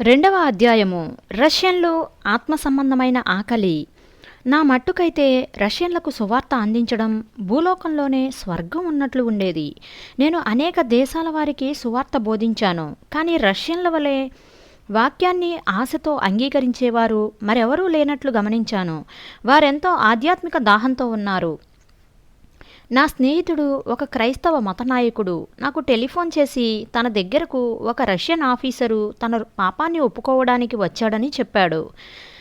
రెండవ అధ్యాయము. రష్యన్లు ఆత్మ సంబంధమైన ఆకలి. నా మట్టుకైతే రష్యన్లకు సువార్త అందించడం భూలోకంలోనే స్వర్గం ఉన్నట్లు ఉండేది. నేను అనేక దేశాల వారికి సువార్త బోధించాను. కానీ రష్యన్ల వలె వాక్యాన్ని ఆశతో అంగీకరించేవారు మరెవరూ లేనట్లు గమనించాను. వారెంతో ఆధ్యాత్మిక దాహంతో ఉన్నారు. నా స్నేహితుడు ఒక క్రైస్తవ మతనాయకుడు. నాకు టెలిఫోన్ చేసి తన దగ్గరకు ఒక రష్యన్ ఆఫీసరు తన పాపాన్ని ఒప్పుకోవడానికి వచ్చాడని చెప్పాడు.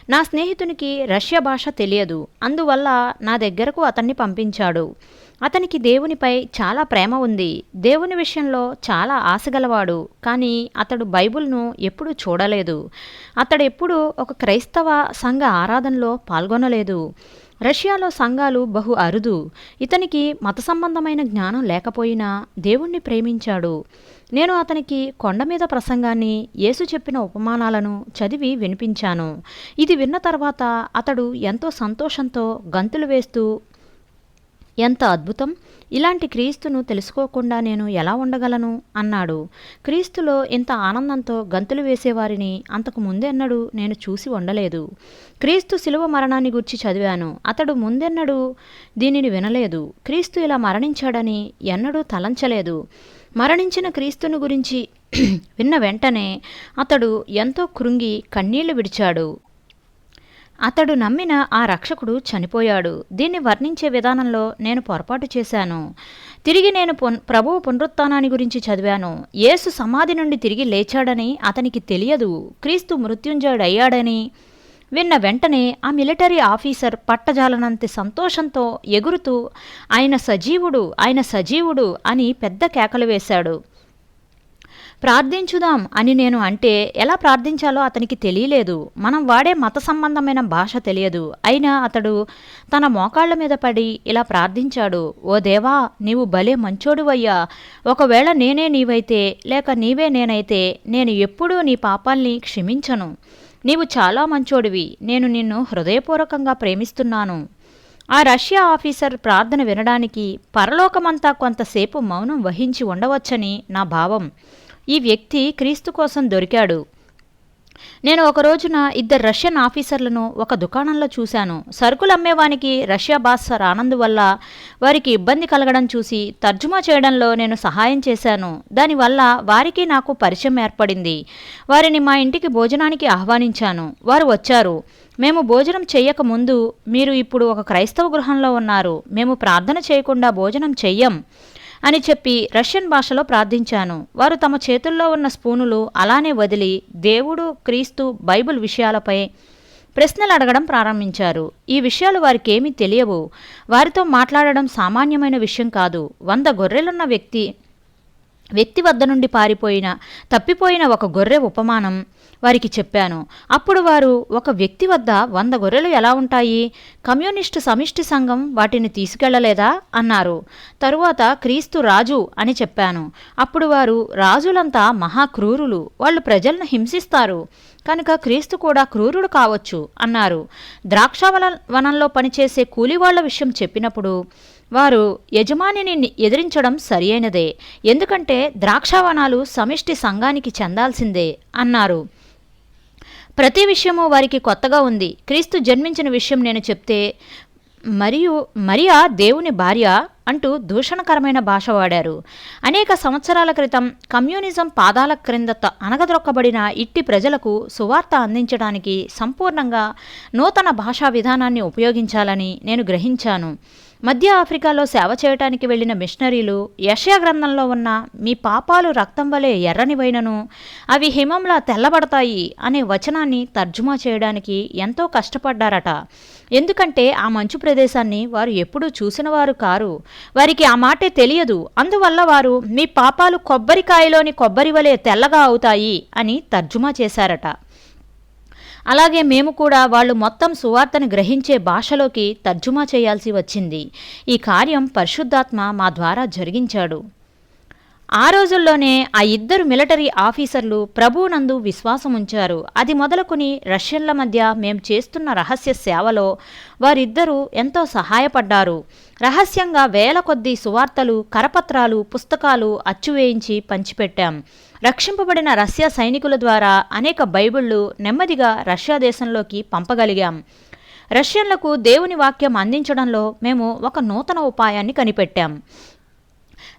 నా స్నేహితునికి రష్యా భాష తెలియదు. అందువల్ల నా దగ్గరకు అతన్ని పంపించాడు. అతనికి దేవునిపై చాలా ప్రేమ ఉంది. దేవుని విషయంలో చాలా ఆశగలవాడు కానీ అతడు బైబిల్ను ఎప్పుడూ చూడలేదు. అతడు ఎప్పుడూ ఒక క్రైస్తవ సంఘ ఆరాధనలో పాల్గొనలేదు. రష్యాలో సంఘాలు బహు అరుదు. ఇతనికి మత సంబంధమైన జ్ఞానం లేకపోయినా దేవుణ్ణి ప్రేమించాడు. నేను అతనికి కొండ మీద ప్రసంగాన్ని యేసు చెప్పిన ఉపమానాలను చదివి వినిపించాను. ఇది విన్న తర్వాత అతడు ఎంతో సంతోషంతో గంతులు వేస్తూ ఎంత అద్భుతం! ఇలాంటి క్రీస్తును తెలుసుకోకుండా నేను ఎలా ఉండగలను? అన్నాడు. క్రీస్తులో ఇంత ఆనందంతో గంతులు వేసేవారిని అంతకు ముందెన్నడూ నేను చూసి ఉండలేదు. క్రీస్తు శిలువ మరణాన్ని గురించి చదివాను. అతడు ముందెన్నడూ దీనిని వినలేదు. క్రీస్తు ఇలా మరణించాడని ఎన్నడూ తలంచలేదు. మరణించిన క్రీస్తును గురించి విన్న వెంటనే అతడు ఎంతో కృంగి కన్నీళ్ళు విడిచాడు. అతడు నమ్మిన ఆ రక్షకుడు చనిపోయాడు. దీన్ని వర్ణించే విధానంలో నేను పొరపాటు చేశాను. తిరిగి నేను పున్ ప్రభువు పునరుత్థానాన్ని గురించి చదివాను. యేసు సమాధి నుండి తిరిగి లేచాడని అతనికి తెలియదు. క్రీస్తు మృత్యుంజయుడయ్యాడని విన్న వెంటనే ఆ మిలిటరీ ఆఫీసర్ పట్టజాలనంత సంతోషంతో ఎగురుతూ ఆయన సజీవుడు ఆయన సజీవుడు అని పెద్ద కేకలు వేశాడు. ప్రార్థించుదాం అని నేను అంటే ఎలా ప్రార్థించాలో అతనికి తెలియలేదు. మనం వాడే మత సంబంధమైన భాష తెలియదు. అయినా అతడు తన మోకాళ్ళ మీద పడి ఇలా ప్రార్థించాడు. ఓ దేవా నీవు భలే మంచోడువయ్యా. ఒకవేళ నేనే నీవైతే లేక నీవే నేనైతే నేను ఎప్పుడూ నీ పాపాల్ని క్షమించను. నీవు చాలా మంచోడివి. నేను నిన్ను హృదయపూర్వకంగా ప్రేమిస్తున్నాను. ఆ రష్యా ఆఫీసర్ ప్రార్థన వినడానికి పరలోకమంతా కొంతసేపు మౌనం వహించి ఉండవచ్చని నా భావం. ఈ వ్యక్తి క్రీస్తు కోసం దొరికాడు. నేను ఒక రోజున ఇద్దరు రష్యన్ ఆఫీసర్లను ఒక దుకాణంలో చూశాను. సరుకులు అమ్మేవానికి రష్యా బాస్ రానందు వల్ల వారికి ఇబ్బంది కలగడం చూసి తర్జుమా చేయడంలో నేను సహాయం చేశాను. దానివల్ల వారికి నాకు పరిచయం ఏర్పడింది. వారిని మా ఇంటికి భోజనానికి ఆహ్వానించాను. వారు వచ్చారు. మేము భోజనం చేయక ముందు మీరు ఇప్పుడు ఒక క్రైస్తవ గృహంలో ఉన్నారు. మేము ప్రార్థన చేయకుండా భోజనం చెయ్యం. అని చెప్పి రష్యన్ భాషలో ప్రార్థించాను. వారు తమ చేతుల్లో ఉన్న స్పూనులు అలానే వదిలి దేవుడు క్రీస్తు బైబిల్ విషయాలపై ప్రశ్నలు అడగడం ప్రారంభించారు. ఈ విషయాలు వారికి ఏమీ తెలియవు. వారితో మాట్లాడడం సామాన్యమైన విషయం కాదు. వంద గొర్రెలున్న వ్యక్తి వ్యక్తి వద్ద నుండి పారిపోయిన తప్పిపోయిన ఒక గొర్రె ఉపమానం. వారికి చెప్పాను. అప్పుడు వారు ఒక వ్యక్తి వద్ద వంద గొర్రెలు ఎలా ఉంటాయి? కమ్యూనిస్టు సమిష్టి సంఘం వాటిని తీసుకెళ్ళలేదా? అన్నారు. తరువాత క్రీస్తు రాజు అని చెప్పాను. అప్పుడు వారు రాజులంతా మహాక్రూరులు వాళ్ళు ప్రజలను హింసిస్తారు. కనుక క్రీస్తు కూడా క్రూరుడు కావచ్చు అన్నారు. ద్రాక్షవన వనంలో పనిచేసే కూలివాళ్ళ విషయం చెప్పినప్పుడు వారు యజమానిని ఎదిరించడం సరియైనదే. ఎందుకంటే ద్రాక్షావనాలు సమిష్టి సంఘానికి చెందాల్సిందే అన్నారు. ప్రతి విషయము వారికి కొత్తగా ఉంది. క్రీస్తు జన్మించిన విషయం నేను చెప్తే మరియు మరియా దేవుని భార్య? అంటూ దూషణకరమైన భాష వాడారు. అనేక సంవత్సరాల క్రితం కమ్యూనిజం పాదాల క్రింద అనగదొక్కబడిన ఇట్టి ప్రజలకు సువార్త అందించడానికి సంపూర్ణంగా నూతన భాషా విధానాన్ని ఉపయోగించాలని నేను గ్రహించాను. మధ్య ఆఫ్రికాలో సేవ చేయటానికి వెళ్ళిన మిషనరీలు యషయా గ్రంథంలో ఉన్న మీ పాపాలు రక్తం వలె ఎర్రనివైనను అవి హిమంలా తెల్లబడతాయి అనే వచనాన్ని తర్జుమా చేయడానికి ఎంతో కష్టపడ్డారట. ఎందుకంటే ఆ మంచు ప్రదేశాన్ని వారు ఎప్పుడూ చూసినవారు కారు. వారికి ఆ మాటే తెలియదు. అందువల్ల వారు మీ పాపాలు కొబ్బరికాయలోని కొబ్బరి వలె తెల్లగా అవుతాయి అని తర్జుమా చేశారట. అలాగే మేము కూడా వాళ్ళు మొత్తం సువార్తను గ్రహించే భాషలోకి తర్జుమా చేయాల్సి వచ్చింది. ఈ కార్యం పరిశుద్ధాత్మ మా ద్వారా జరిగించాడు. ఆ రోజుల్లోనే ఆ ఇద్దరు మిలిటరీ ఆఫీసర్లు ప్రభువునందు విశ్వాసం ఉంచారు అది మొదలుకుని రష్యన్ల మధ్య మేం చేస్తున్న రహస్య సేవలో వారిద్దరూ ఎంతో సహాయపడ్డారు. రహస్యంగా వేల కొద్దీ సువార్తలు కరపత్రాలు పుస్తకాలు అచ్చువేయించి పంచిపెట్టాం. రక్షింపబడిన రష్యా సైనికుల ద్వారా అనేక బైబిళ్ళు నెమ్మదిగా రష్యా దేశంలోకి పంపగలిగాం. రష్యన్లకు దేవుని వాక్యం అందించడంలో మేము ఒక నూతన ఉపాయాన్ని కనిపెట్టాం.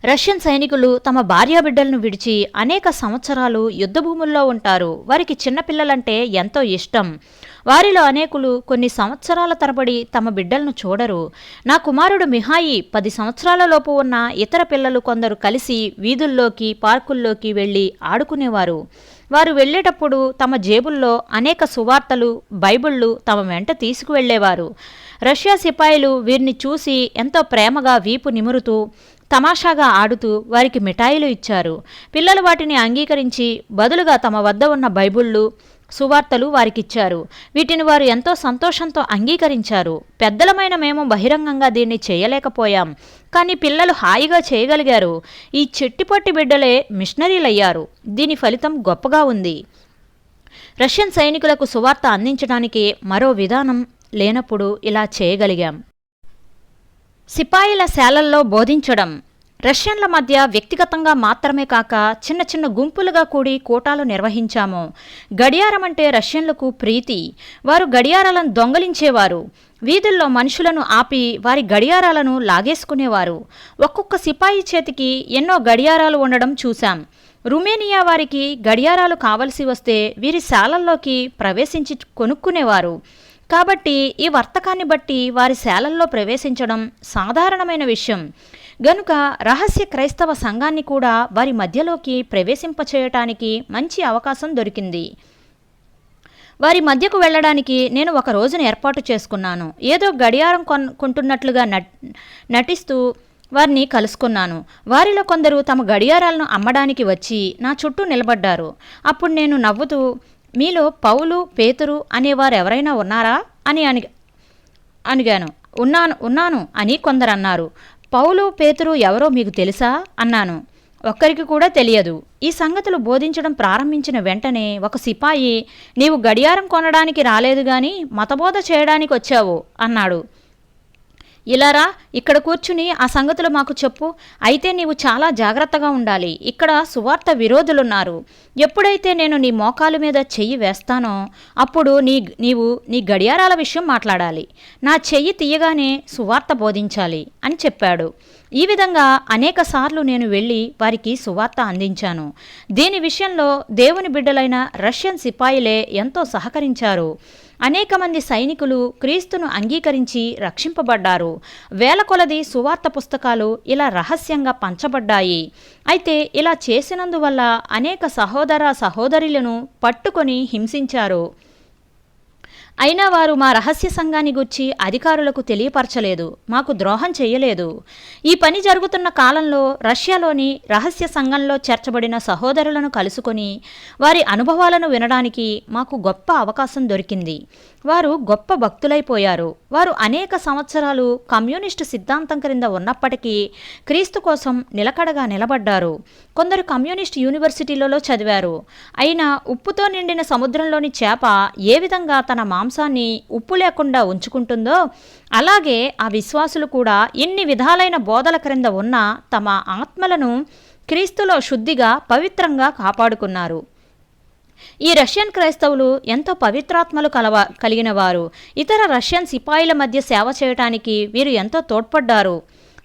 రష్యన్ సైనికులు తమ భార్యాబిడ్డలను విడిచి అనేక సంవత్సరాలు యుద్ధభూముల్లో ఉంటారు. వారికి చిన్నపిల్లలంటే ఎంతో ఇష్టం. వారిలో అనేకులు కొన్ని సంవత్సరాల తరబడి తమ బిడ్డలను చూడరు. నా కుమారుడు మిహాయి పది సంవత్సరాల లోపు ఉన్న ఇతర పిల్లలు కొందరు కలిసి వీధుల్లోకి పార్కుల్లోకి వెళ్ళి ఆడుకునేవారు. వారు వెళ్ళేటప్పుడు తమ జేబుల్లో అనేక సువార్తలు బైబిళ్ళు తమ వెంట తీసుకువెళ్ళేవారు రష్యా సిపాయిలు వీరిని చూసి ఎంతో ప్రేమగా వీపు నిమురుతూ తమాషాగా ఆడుతూ వారికి మిఠాయిలు ఇచ్చారు. పిల్లలు వాటిని అంగీకరించి బదులుగా తమ వద్ద ఉన్న బైబిళ్ళు సువార్తలు వారికిచ్చారు. వీటిని వారు ఎంతో సంతోషంతో అంగీకరించారు. పెద్దలమైన మేము బహిరంగంగా దీన్ని చేయలేకపోయాం. కానీ పిల్లలు హాయిగా చేయగలిగారు. ఈ చెట్టిపట్టి బిడ్డలే మిషనరీలయ్యారు. దీని ఫలితం గొప్పగా ఉంది. రష్యన్ సైనికులకు సువార్త అందించడానికి మరో విధానం లేనప్పుడు ఇలా చేయగలిగాం. సిపాయిల శాలల్లో బోధించడం. రష్యన్ల మధ్య వ్యక్తిగతంగా మాత్రమే కాక చిన్న చిన్న గుంపులుగా కూడి కూటాలు నిర్వహించాము. గడియారం అంటే రష్యన్లకు ప్రీతి. వారు గడియారాలను దొంగలించేవారు. వీధుల్లో మనుషులను ఆపి వారి గడియారాలను లాగేసుకునేవారు. ఒక్కొక్క సిపాయి చేతికి ఎన్నో గడియారాలు ఉండడం చూశాం. రుమేనియా వారికి గడియారాలు కావలసి వస్తే వీరి శాలల్లోకి ప్రవేశించి కొనుక్కునేవారు. కాబట్టి ఈ వర్తకాన్ని బట్టి వారి శాలల్లో ప్రవేశించడం సాధారణమైన విషయం. గనుక రహస్య క్రైస్తవ సంఘాన్ని కూడా వారి మధ్యలోకి ప్రవేశింపచేయటానికి మంచి అవకాశం దొరికింది. వారి మధ్యకు వెళ్ళడానికి నేను ఒక రోజును ఏర్పాటు చేసుకున్నాను. ఏదో గడియారం కొన్ కొంటున్నట్లుగా నటిస్తూ వారిని కలుసుకున్నాను. వారిలో కొందరు తమ గడియారాలను అమ్మడానికి వచ్చి నా చుట్టూ నిలబడ్డారు. అప్పుడు నేను నవ్వుతూ మీలో పౌలు పేతురు అనేవారు ఎవరైనా ఉన్నారా? అని అని అనిగాను. ఉన్నాను ఉన్నాను అని కొందరు అన్నారు పౌలు పేతురు ఎవరో మీకు తెలుసా? అన్నాను. ఒక్కరికి కూడా తెలియదు. ఈ సంగతులు బోధించడం ప్రారంభించిన వెంటనే ఒక సిపాయి నీవు గడియారం కొనడానికి రాలేదు గాని మతబోధ చేయడానికి వచ్చావు అన్నాడు. ఇలారా ఇక్కడ కూర్చుని ఆ సంగతులు మాకు చెప్పు. అయితే నీవు చాలా జాగ్రత్తగా ఉండాలి. ఇక్కడ సువార్త విరోధులున్నారు. ఎప్పుడైతే నేను నీ మోకాలు మీద చెయ్యి వేస్తానో అప్పుడు నీ నీవు నీ గడియారాల విషయం మాట్లాడాలి. నా చెయ్యి తీయగానే సువార్త బోధించాలి అని చెప్పాడు. ఈ విధంగా అనేక సార్లు నేను వెళ్ళి వారికి సువార్త అందించాను. దీని విషయంలో దేవుని బిడ్డలైన రష్యన్ సిపాయిలే ఎంతో సహకరించారు. అనేక మంది సైనికులు క్రీస్తును అంగీకరించి రక్షింపబడ్డారు. వేల కొలది సువార్త పుస్తకాలు ఇలా రహస్యంగా పంచబడ్డాయి. అయితే ఇలా చేసినందువల్ల అనేక సహోదర సహోదరులను పట్టుకొని హింసించారు. అయినా వారు మా రహస్య సంఘాన్ని గుర్చి అధికారులకు తెలియపరచలేదు మాకు ద్రోహం చేయలేదు ఈ పని జరుగుతున్న కాలంలో రష్యాలోని రహస్య సంఘంలో చేర్చబడిన సహోదరులను కలుసుకొని వారి అనుభవాలను వినడానికి మాకు గొప్ప అవకాశం దొరికింది. వారు గొప్ప భక్తులైపోయారు. వారు అనేక సంవత్సరాలు కమ్యూనిస్టు సిద్ధాంతం క్రింద ఉన్నప్పటికీ క్రీస్తు కోసం నిలకడగా నిలబడ్డారు. కొందరు కమ్యూనిస్ట్ యూనివర్సిటీలలో చదివారు. అయినా ఉప్పుతో నిండిన సముద్రంలోని చేప ఏ విధంగా తన మా మాంసాన్ని ఉప్పు లేకుండా ఉంచుకుంటుందో అలాగే ఆ విశ్వాసులు కూడా ఎన్ని విధాలైన బోధల క్రింద ఉన్న తమ ఆత్మలను క్రీస్తులో శుద్ధిగా పవిత్రంగా కాపాడుకున్నారు. ఈ రష్యన్ క్రైస్తవులు ఎంతో పవిత్రాత్మలు కలవ కలిగిన వారు ఇతర రష్యన్ సిపాయిల మధ్య సేవ చేయటానికి వీరు ఎంతో తోడ్పడ్డారు.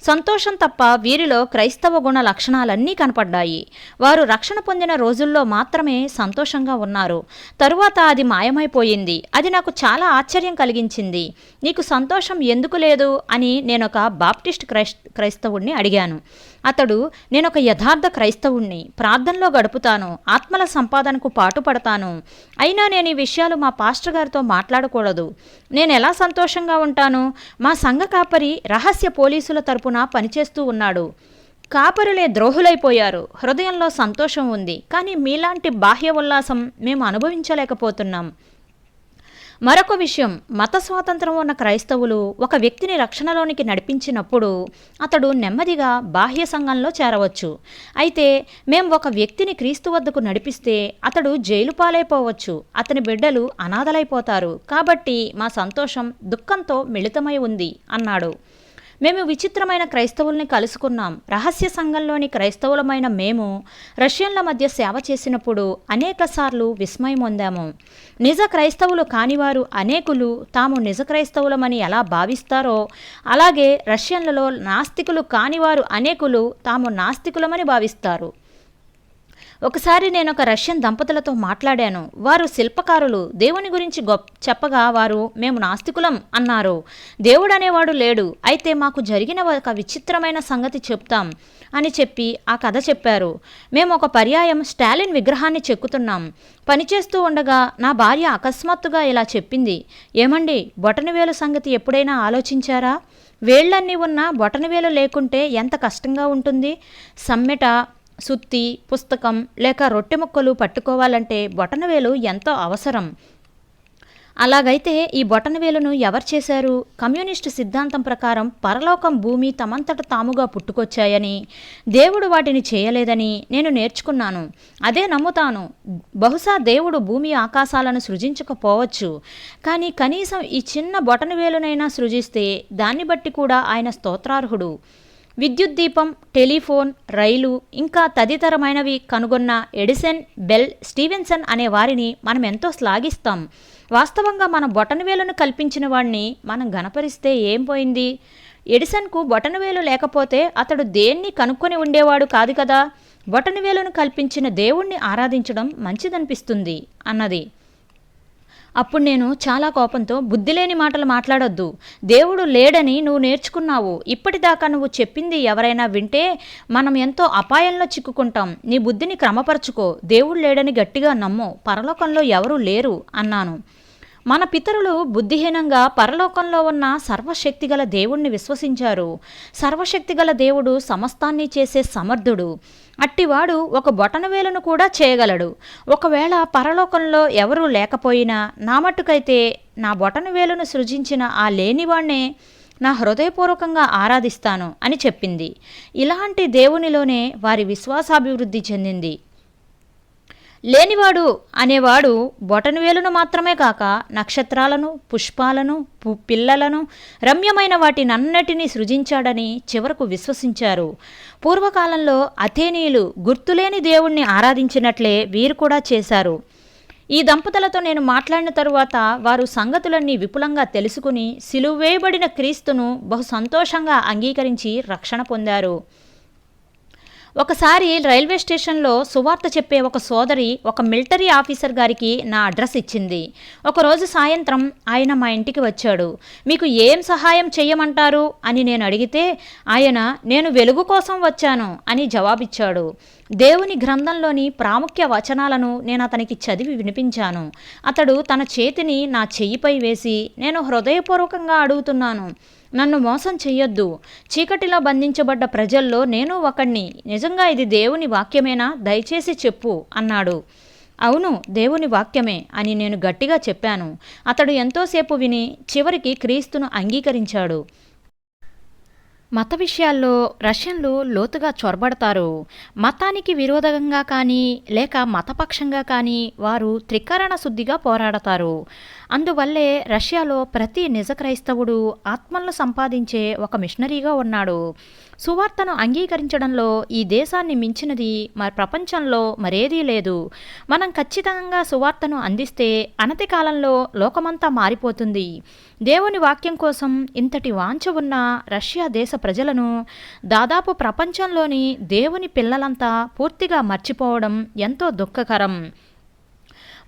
సంతోషం తప్ప వీరిలో క్రైస్తవ గుణ లక్షణాలన్నీ కనపడ్డాయి. వారు రక్షణ పొందిన రోజుల్లో మాత్రమే సంతోషంగా ఉన్నారు. తరువాత అది మాయమైపోయింది. అది నాకు చాలా ఆశ్చర్యం కలిగించింది. నీకు సంతోషం ఎందుకు లేదు అని నేనొక బాప్టిస్ట్ క్రైస్ క్రైస్తవుణ్ణి అడిగాను. అతడు నేను ఒక యథార్థ క్రైస్తవుణ్ణి. ప్రార్థనలో గడుపుతాను. ఆత్మల సంపాదనకు పాటుపడతాను. అయినా నేను ఈ విషయాలు మా పాస్టర్ గారితో మాట్లాడకూడదు. నేను ఎలా సంతోషంగా ఉంటాను? మా సంఘ కాపరి రహస్య పోలీసుల తరపున పనిచేస్తూ ఉన్నాడు. కాపరులే ద్రోహులైపోయారు. హృదయంలో సంతోషం ఉంది. కానీ మీలాంటి బాహ్య ఉల్లాసం మేము అనుభవించలేకపోతున్నాం. మరొక విషయం మత స్వాతంత్రం ఉన్న క్రైస్తవులు ఒక వ్యక్తిని రక్షణలోనికి నడిపించినప్పుడు అతడు నెమ్మదిగా బాహ్య సంఘంలో చేరవచ్చు. అయితే మేము ఒక వ్యక్తిని క్రీస్తు వద్దకు నడిపిస్తే అతడు జైలు పాలైపోవచ్చు అతని బిడ్డలు అనాథలైపోతారు. కాబట్టి మా సంతోషం దుఃఖంతో మిళితమై ఉంది అన్నాడు. మేము విచిత్రమైన క్రైస్తవుల్ని కలుసుకున్నాం. రహస్య సంఘంలోని క్రైస్తవులమైన మేము రష్యన్ల మధ్య సేవ చేసినప్పుడు అనేకసార్లు విస్మయం పొందాము. నిజ క్రైస్తవులు కానివారు అనేకులు తాము నిజ క్రైస్తవులమని ఎలా భావిస్తారో అలాగే రష్యన్లలో నాస్తికులు కానివారు అనేకులు తాము నాస్తికులమని భావిస్తారు. ఒకసారి నేను ఒక రష్యన్ దంపతులతో మాట్లాడాను. వారు శిల్పకారులు. దేవుని గురించి గొప్ప చెప్పగా వారు మేము నాస్తికులం అన్నారు. దేవుడు అనేవాడు లేడు. అయితే మాకు జరిగిన ఒక విచిత్రమైన సంగతి చెప్తాం అని చెప్పి ఆ కథ చెప్పారు. మేము ఒక పర్యాయం స్టాలిన్ విగ్రహాన్ని చెక్కుతున్నాం. పనిచేస్తూ ఉండగా నా భార్య అకస్మాత్తుగా ఇలా చెప్పింది. ఏమండి బొటనవేలు సంగతి ఎప్పుడైనా ఆలోచించారా? వేళ్ళన్నీ ఉన్న బొటనవేలు లేకుంటే ఎంత కష్టంగా ఉంటుంది? సమ్మెట సుత్తి పుస్తకం లేక రొట్టె ముక్కలు పట్టుకోవాలంటే బొటనవేలు ఎంతో అవసరం. అలాగైతే ఈ బొటనవేలును ఎవరు చేశారు? కమ్యూనిస్టు సిద్ధాంతం ప్రకారం పరలోకం భూమి తమంతట తాముగా పుట్టుకొచ్చాయని దేవుడు వాటిని చేయలేదని నేను నేర్చుకున్నాను. అదే నమ్ముతాను. బహుశా దేవుడు భూమి ఆకాశాలను సృజించకపోవచ్చు. కానీ కనీసం ఈ చిన్న బొటనవేలునైనా సృజిస్తే దాన్ని బట్టి కూడా ఆయన స్తోత్రార్హుడు. విద్యుత్ దీపం టెలిఫోన్ రైలు ఇంకా తదితరమైనవి కనుగొన్న ఎడిసన్ బెల్ స్టీవెన్సన్ అనే వారిని మనం ఎంతో శ్లాఘిస్తాం. వాస్తవంగా మన బొటనవేలును కల్పించిన వాడిని మనం గణపరిస్తే ఏం పోయింది? ఎడిసన్కు బొటనవేలు లేకపోతే అతడు దేన్ని కనుక్కొని ఉండేవాడు కాదు కదా? బొటనవేలును కల్పించిన దేవుణ్ణి ఆరాధించడం మంచిదనిపిస్తుంది అన్నది. అప్పుడు నేను చాలా కోపంతో బుద్ధి లేని మాటలు మాట్లాడొద్దు. దేవుడు లేడని నువ్వు నేర్చుకున్నావు. ఇప్పటిదాకా నువ్వు చెప్పింది ఎవరైనా వింటే మనం ఎంతో అపాయంలో చిక్కుకుంటాం. నీ బుద్ధిని క్రమపరచుకో. దేవుడు లేడని గట్టిగా నమ్ము. పరలోకంలో ఎవరూ లేరు అన్నాను. మన పితరులు బుద్ధిహీనంగా పరలోకంలో ఉన్న సర్వశక్తిగల దేవుణ్ణి విశ్వసించారు. సర్వశక్తిగల దేవుడు సమస్తాన్ని చేసే సమర్థుడు. అట్టివాడు ఒక బొటనవేలును కూడా చేయగలడు. ఒకవేళ పరలోకంలో ఎవరూ లేకపోయినా నా మట్టుకైతే నా బొటనవేలును సృజించిన ఆ లేనివాణ్ణే నా హృదయపూర్వకంగా ఆరాధిస్తాను అని చెప్పింది. ఇలాంటి దేవునిలోనే వారి విశ్వాసాభివృద్ధి చెందింది. లేనివాడు అనేవాడు బొటనవేలును మాత్రమే కాక నక్షత్రాలను పుష్పాలను పు పిల్లలను రమ్యమైన వాటినన్నిటినీ సృజించాడని చివరకు విశ్వసించారు. పూర్వకాలంలో అథేనీయులు గుర్తులేని దేవుణ్ణి ఆరాధించినట్లే వీరు కూడా చేశారు. ఈ దంపతులతో నేను మాట్లాడిన తరువాత వారు సంగతులన్నీ విపులంగా తెలుసుకుని సిలువేయబడిన క్రీస్తును బహు సంతోషంగా అంగీకరించి రక్షణ పొందారు. ఒకసారి రైల్వే స్టేషన్లో సువార్త చెప్పే ఒక సోదరి ఒక మిలిటరీ ఆఫీసర్ గారికి నా అడ్రస్ ఇచ్చింది. ఒకరోజు సాయంత్రం ఆయన మా ఇంటికి వచ్చాడు. మీకు ఏం సహాయం చెయ్యమంటారు? అని నేను అడిగితే ఆయన నేను వెలుగు కోసం వచ్చాను అని జవాబిచ్చాడు. దేవుని గ్రంథంలోని ప్రాముఖ్య వచనాలను నేను అతనికి చదివి వినిపించాను. అతడు తన చేతిని నా చెయ్యిపై వేసి నేను హృదయపూర్వకంగా అడుగుతున్నాను. నన్ను మోసం చెయ్యొద్దు. చీకటిలో బంధించబడ్డ ప్రజల్లో నేను ఒకణ్ణి. నిజంగా ఇది దేవుని వాక్యమేనా? దయచేసి చెప్పు అన్నాడు. అవును దేవుని వాక్యమే అని నేను గట్టిగా చెప్పాను. అతడు ఎంతోసేపు విని చివరికి క్రీస్తును అంగీకరించాడు. మత విషయాల్లో రష్యన్లు లోతుగా చొరబడతారు. మతానికి విరోధంగా కానీ లేక మతపక్షంగా కానీ వారు త్రికరణ శుద్ధిగా పోరాడతారు. అందువల్లే రష్యాలో ప్రతి నిజ క్రైస్తవుడు ఆత్మలను సంపాదించే ఒక మిషనరీగా ఉన్నాడు. సువార్తను అంగీకరించడంలో ఈ దేశాన్ని మించినది మరి ప్రపంచంలో మరేదీ లేదు. మనం ఖచ్చితంగా సువార్తను అందిస్తే అనతి కాలంలో లోకమంతా మారిపోతుంది. దేవుని వాక్యం కోసం ఇంతటి వాంఛ ఉన్న రష్యా దేశ ప్రజలను దాదాపు ప్రపంచంలోని దేవుని పిల్లలంతా పూర్తిగా మర్చిపోవడం ఎంతో దుఃఖకరం.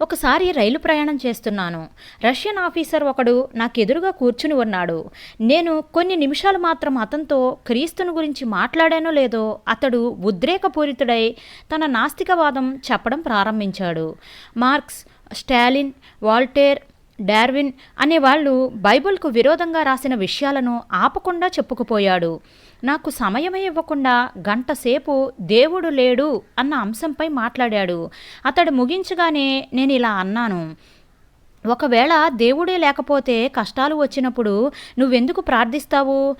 ఒకసారి రైలు ప్రయాణం చేస్తున్నాను. రష్యన్ ఆఫీసర్ ఒకడు నాకెదురుగా కూర్చుని ఉన్నాడు. నేను కొన్ని నిమిషాలు మాత్రం అతనితో క్రీస్తును గురించి మాట్లాడానో లేదో అతడు ఉద్రేకపూరితుడై తన నాస్తికవాదం చెప్పడం ప్రారంభించాడు. మార్క్స్ స్టాలిన్ వాల్టేర్ డార్విన్ అనేవాళ్ళు బైబిల్కు విరోధంగా రాసిన విషయాలను ఆపకుండా చెప్పుకుపోయాడు. నాకు సమయమే ఇవ్వకుండా గంటసేపు దేవుడు లేడు అన్న అంశంపై మాట్లాడాడు. అతడు ముగించగానే నేను ఇలా అన్నాను. ఒకవేళ దేవుడే లేకపోతే కష్టాలు వచ్చినప్పుడు నువ్వెందుకు ప్రార్థిస్తావు?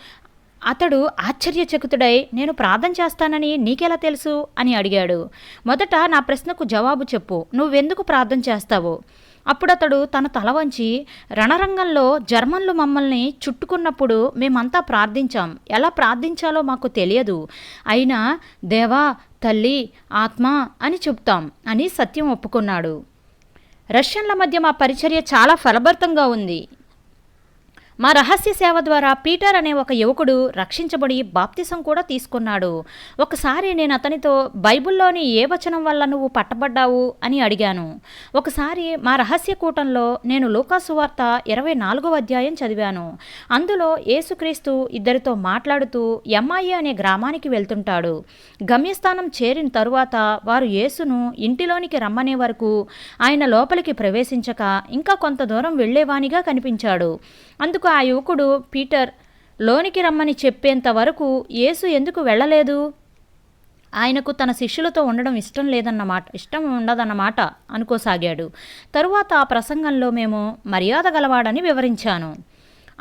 అతడు ఆశ్చర్యచకితుడై నేను ప్రార్థన చేస్తానని నీకెలా తెలుసు? అని అడిగాడు. మొదట నా ప్రశ్నకు జవాబు చెప్పు. నువ్వెందుకు ప్రార్థన చేస్తావు? అప్పుడతడు తన తల వంచి రణరంగంలో జర్మన్లు మమ్మల్ని చుట్టుకున్నప్పుడు మేమంతా ప్రార్థించాం. ఎలా ప్రార్థించాలో మాకు తెలియదు. అయినా దేవా తల్లి ఆత్మ అని చెప్తాం అని సత్యం ఒప్పుకున్నాడు. రష్యన్ల మధ్య మా పరిచర్య చాలా ఫలభరితంగా ఉంది. మా రహస్య సేవ ద్వారా పీటర్ అనే ఒక యువకుడు రక్షించబడి బాప్తిసం కూడా తీసుకున్నాడు. ఒకసారి నేను అతనితో బైబిల్లోని ఏ వచనం వల్ల నువ్వు పట్టబడ్డావు? అని అడిగాను. ఒకసారి మా రహస్య కూటంలో నేను లూకాసు వార్త ఇరవై నాలుగో అధ్యాయం చదివాను. అందులో యేసుక్రీస్తు ఇద్దరితో మాట్లాడుతూ ఎమ్మాయి అనే గ్రామానికి వెళ్తుంటాడు. గమ్యస్థానం చేరిన తరువాత వారు యేసును ఇంటిలోనికి రమ్మనే వరకు ఆయన లోపలికి ప్రవేశించక ఇంకా కొంత దూరం వెళ్ళేవానిగా కనిపించాడు. అందుకు ఆ యువకుడు పీటర్ లోనికి రమ్మని చెప్పేంత వరకు యేసు ఎందుకు వెళ్ళలేదు? ఆయనకు తన శిష్యులతో ఉండడం ఇష్టం లేదన్నమాట ఇష్టం ఉండదన్నమాట అనుకోసాగాడు. తరువాత ఆ ప్రసంగంలో మేము మర్యాద గలవాడని వివరించాను.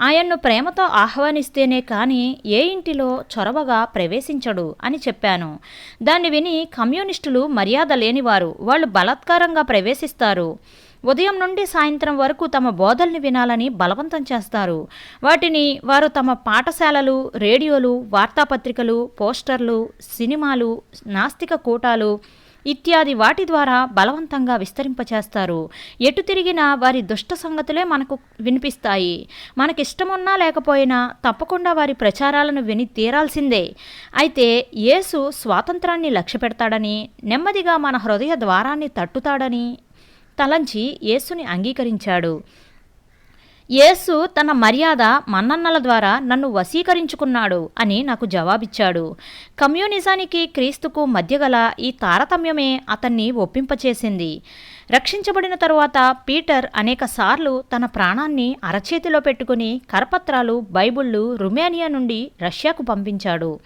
ఆయన్ను ప్రేమతో ఆహ్వానిస్తేనే కానీ ఏ ఇంటిలో చొరవగా ప్రవేశించడు అని చెప్పాను. దాన్ని విని కమ్యూనిస్టులు మర్యాద లేనివారు వాళ్ళు బలాత్కారంగా ప్రవేశిస్తారు. ఉదయం నుండి సాయంత్రం వరకు తమ బోధల్ని వినాలని బలవంతం చేస్తారు. వాటిని వారు తమ పాఠశాలలు రేడియోలు వార్తాపత్రికలు పోస్టర్లు సినిమాలు నాస్తిక కూటాలు ఇత్యాది వాటి ద్వారా బలవంతంగా విస్తరింపచేస్తారు. ఎటు తిరిగినా వారి దుష్ట సంగతులే మనకు వినిపిస్తాయి. మనకిష్టమున్నా లేకపోయినా తప్పకుండా వారి ప్రచారాలను విని తీరాల్సిందే. అయితే యేసు స్వాతంత్రాన్ని లక్ష్య పెడతాడని నెమ్మదిగా మన హృదయ ద్వారాన్ని తట్టుతాడని తలంచి యేసుని అంగీకరించాడు. యేసు తన మర్యాద మన్నన్నల ద్వారా నన్ను వశీకరించుకున్నాడు అని నాకు జవాబిచ్చాడు. కమ్యూనిజానికి క్రీస్తుకు మధ్యగల ఈ తారతమ్యమే అతన్ని ఒప్పింపచేసింది. రక్షించబడిన తరువాత పీటర్ అనేక సార్లు తన ప్రాణాన్ని అరచేతిలో పెట్టుకుని కరపత్రాలు బైబిళ్ళు రుమేనియా నుండి రష్యాకు పంపించాడు.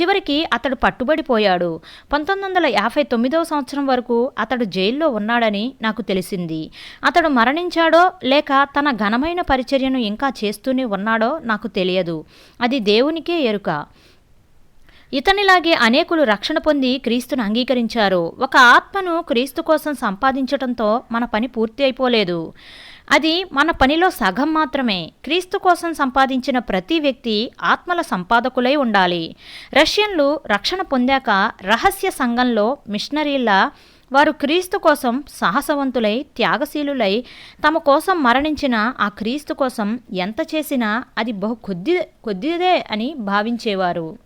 చివరికి అతడు పట్టుబడిపోయాడు. పంతొమ్మిది వందల యాభై తొమ్మిదవ సంవత్సరం వరకు అతడు జైల్లో ఉన్నాడని నాకు తెలిసింది. అతడు మరణించాడో లేక తన ఘనమైన పరిచర్యను ఇంకా చేస్తూనే ఉన్నాడో నాకు తెలియదు. అది దేవునికే ఎరుక. ఇతనిలాగే అనేకులు రక్షణ పొంది క్రీస్తును అంగీకరించారు. ఒక ఆత్మను క్రీస్తు కోసం సంపాదించడంతో మన పని పూర్తి అయిపోలేదు. అది మన పనిలో సగం మాత్రమే. క్రీస్తు కోసం సంపాదించిన ప్రతి వ్యక్తి ఆత్మల సంపాదకులై ఉండాలి. రష్యన్లు రక్షణ పొందాక రహస్య సంఘంలో మిషనరీలా వారు క్రీస్తు కోసం సాహసవంతులై త్యాగశీలులై తమ కోసం మరణించిన ఆ క్రీస్తు కోసం ఎంత చేసినా అది బహు కొద్ది కొద్దిదే అని భావించేవారు.